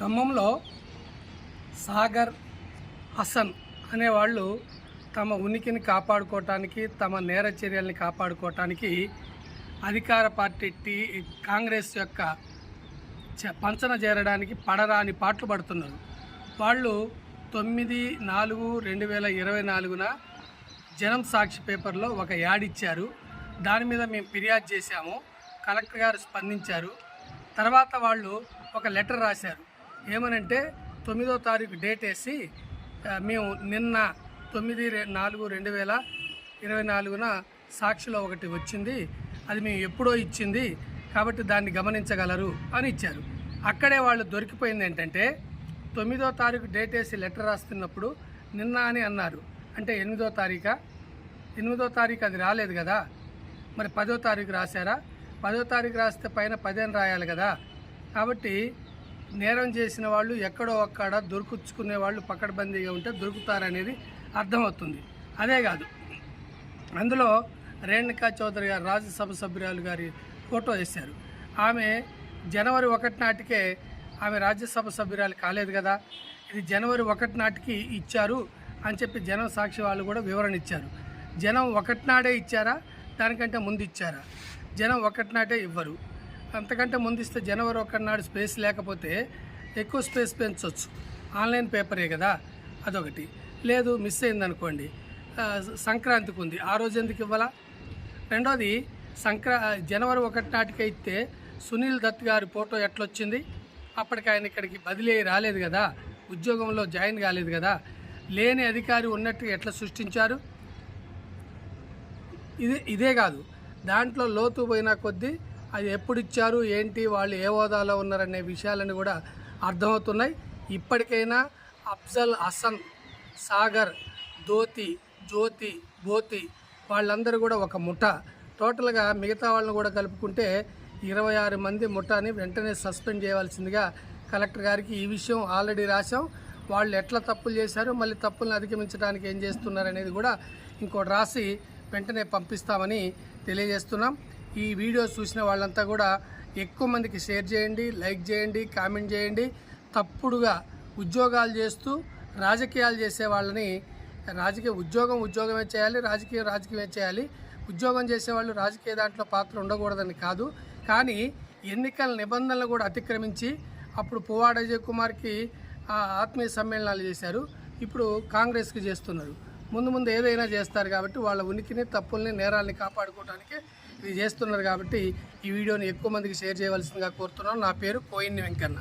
ఖమ్మంలో సాగర్ హసన్ అనేవాళ్ళు తమ ఉనికిని కాపాడుకోవటానికి తమ నేర చర్యల్ని కాపాడుకోవటానికి అధికార పార్టీ టీ కాంగ్రెస్ యొక్క చ- పంచన చేరడానికి పడరాని పాటలు పడుతున్నారు. వాళ్ళు తొమ్మిది నాలుగు రెండు వేల ఇరవై నాలుగున జనం సాక్షి పేపర్లో ఒక యాడ్ ఇచ్చారు. దాని మీద మేము ఫిర్యాదు చేశాము. కలెక్టర్ గారు స్పందించారు. తర్వాత వాళ్ళు ఒక లెటర్ రాశారు. ఏమనంటే తొమ్మిదో తారీఖు డేట్ వేసి మేము నిన్న తొమ్మిది నాలుగు రెండు వేల ఇరవై నాలుగున సాక్షిలో ఒకటి వచ్చింది. అది మేము ఎప్పుడో ఇచ్చింది. కాబట్టి దాన్ని గమనించగలరు అని ఇచ్చారు. అక్కడే వాళ్ళు దొరికిపోయింది ఏంటంటే తొమ్మిదో తారీఖు డేట్ వేసి లెటర్ రాస్తున్నప్పుడు నిన్న అని అన్నారు. అంటే ఎనిమిదో తారీఖా? ఎనిమిదో తారీఖు అది రాలేదు కదా. మరి పదో తారీఖు రాశారా? పదో తారీఖు రాస్తే పైన పదేని రాయాలి కదా. కాబట్టి నేరం చేసిన వాళ్ళు ఎక్కడో అక్కడ దొరుకుచ్చుకునే వాళ్ళు పకడ్బందీగా ఉంటే దొరుకుతారనేది అర్థమవుతుంది. అదే కాదు. అందులో రేణుకా చౌదరి గారు రాజ్యసభ సభ్యురాలు గారి ఫోటో వేశారు. ఆమె జనవరి ఒకటి నాటికే ఆమె రాజ్యసభ సభ్యురాలు కాలేదు కదా. ఇది జనవరి ఒకటి నాటికి ఇచ్చారు అని చెప్పి జనం సాక్షి వాళ్ళు కూడా వివరణ ఇచ్చారు. జనం ఒకటి నాడే ఇచ్చారా? దానికంటే ముందు ఇచ్చారా? జనం ఒకటి నాటే ఇవ్వరు. అంతకంటే ముందు ఇస్తే జనవరి ఒకటి నాడు స్పేస్ లేకపోతే ఎక్కువ స్పేస్ పెంచవచ్చు ఆన్లైన్ పేపరే కదా అదొకటి. లేదు మిస్ అయిందనుకోండి. సంక్రాంతికి ఉంది. ఆ రోజు ఎందుకు ఇవ్వాలా? రెండోది సంక్రా జనవరి ఒకటి నాటికి అయితే సునీల్ దత్ గారి ఫోటో ఎట్లొచ్చింది? అప్పటికి ఆయన ఇక్కడికి బదిలీ రాలేదు కదా ఉద్యోగంలో జాయిన్ కాలేదు కదా లేని అధికారి ఉన్నట్టు ఎట్లా సృష్టించారు? ఇదే ఇదే కాదు. దాంట్లో లోతు పోయిన కొద్దీ అది ఎప్పుడు ఇచ్చారు ఏంటి వాళ్ళు ఏ హోదాలో ఉన్నారనే విషయాలన్నీ కూడా అర్థమవుతున్నాయి. ఇప్పటికైనా అఫ్జల్ హసన్ సాగర్ ధోతి జ్యోతి బోతి వాళ్ళందరూ కూడా ఒక ముఠ. టోటల్గా మిగతా వాళ్ళని కూడా కలుపుకుంటే ఇరవై ఆరు మంది ముఠాని వెంటనే సస్పెండ్ చేయవలసిందిగా కలెక్టర్ గారికి ఈ విషయం ఆల్రెడీ రాశాం. వాళ్ళు ఎట్లా తప్పులు చేశారు మళ్ళీ తప్పులను అధిగమించడానికి ఏం చేస్తున్నారు అనేది కూడా ఇంకోటి రాసి వెంటనే పంపిస్తామని తెలియజేస్తున్నాం. ఈ వీడియో చూసిన వాళ్ళంతా కూడా ఎక్కువ మందికి షేర్ చేయండి లైక్ చేయండి కామెంట్ చేయండి. తప్పుడుగా ఉద్యోగాలు చేస్తూ రాజకీయాలు చేసే వాళ్ళని రాజకీయ ఉద్యోగం ఉద్యోగమే చేయాలి రాజకీయం రాజకీయమే చేయాలి. ఉద్యోగం చేసేవాళ్ళు రాజకీయ దాంట్లో పాత్ర ఉండకూడదని కాదు. కానీ ఎన్నికల నిబంధనలు కూడా అతిక్రమించి అప్పుడు పువ్వాడ అజయ్ కుమార్కి ఆ ఆత్మీయ సమ్మేళనాలు చేశారు. ఇప్పుడు కాంగ్రెస్కి చేస్తున్నారు. ముందు ముందు ఏదైనా చేస్తారు కాబట్టి వాళ్ళ ఉనికిని తప్పుల్ని నేరాల్ని కాపాడుకోవడానికి ఇది చేస్తున్నారు కాబట్టి ఈ వీడియోని ఎక్కువ మందికి షేర్ చేయవలసిందిగా కోరుతున్నాను నా పేరు కోయిన్ వెంకన్న.